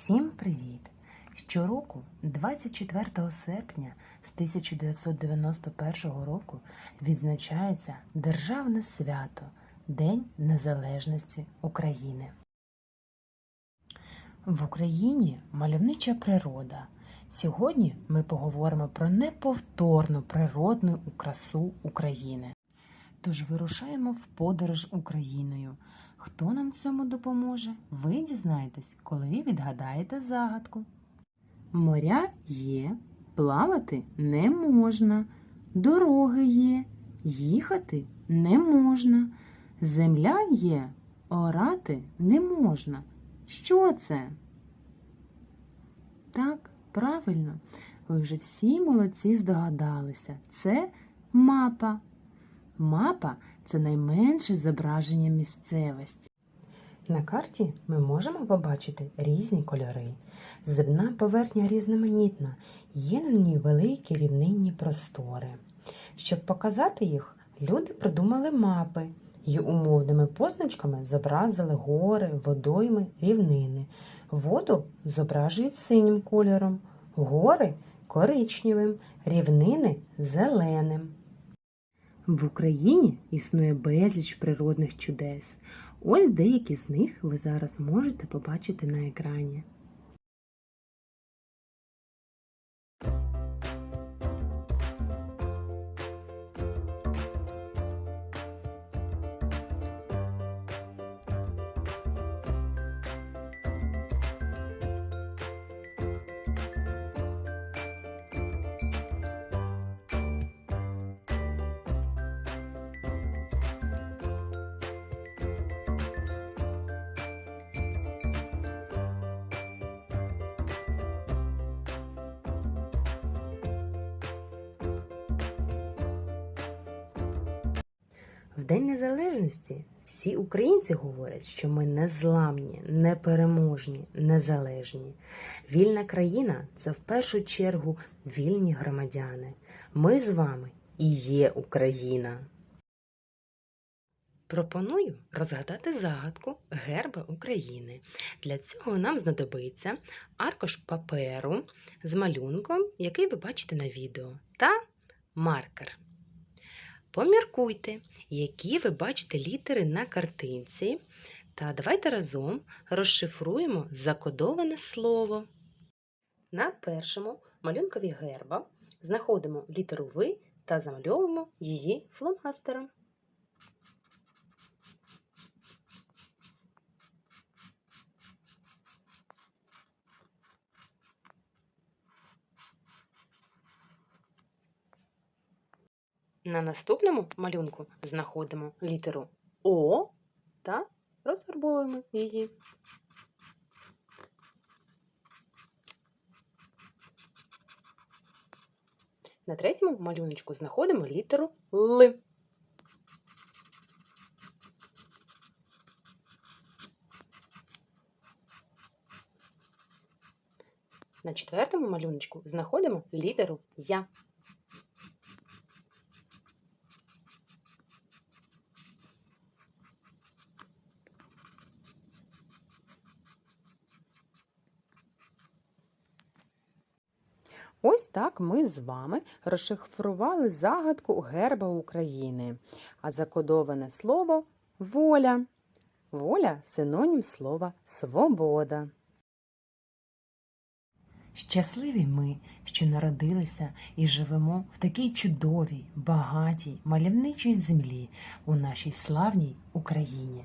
Всім привіт! Щороку, 24 серпня з 1991 року, відзначається Державне свято День Незалежності України. В Україні мальовнича природа. Сьогодні ми поговоримо про неповторну природну красу України. Тож вирушаємо в подорож Україною. Хто нам цьому допоможе? Ви дізнаєтесь, коли відгадаєте загадку. Моря є, плавати не можна, дороги є, їхати не можна, земля є, орати не можна. Що це? Так, правильно, ви вже всі молодці здогадалися. Це мапа. Мапа це найменше зображення місцевості. На карті ми можемо побачити різні кольори. Земна поверхня різноманітна, є на ній великі рівнинні простори. Щоб показати їх, люди придумали мапи і умовними позначками зобразили гори, водойми, рівнини. Воду зображують синім кольором, гори коричневим, рівнини зеленим. В Україні існує безліч природних чудес. Ось деякі з них ви зараз можете побачити на екрані. В День Незалежності всі українці говорять, що ми незламні, непереможні, незалежні. Вільна країна це в першу чергу вільні громадяни. Ми з вами і є Україна. Пропоную розгадати загадку герба України. Для цього нам знадобиться аркуш паперу з малюнком, який ви бачите на відео, та маркер. Поміркуйте, які ви бачите літери на картинці, та давайте разом розшифруємо закодоване слово. На першому малюнкові герба знаходимо літеру Ви та замальовуємо її фломастером. На наступному малюнку знаходимо літеру О та розфарбовуємо її. На третьому малюночку знаходимо літеру Л. На четвертому малюночку знаходимо літеру Я. Ось так ми з вами розшифрували загадку герба України, а закодоване слово воля. Воля синонім слова свобода. Щасливі ми, що народилися і живемо в такій чудовій, багатій, мальовничій землі у нашій славній Україні.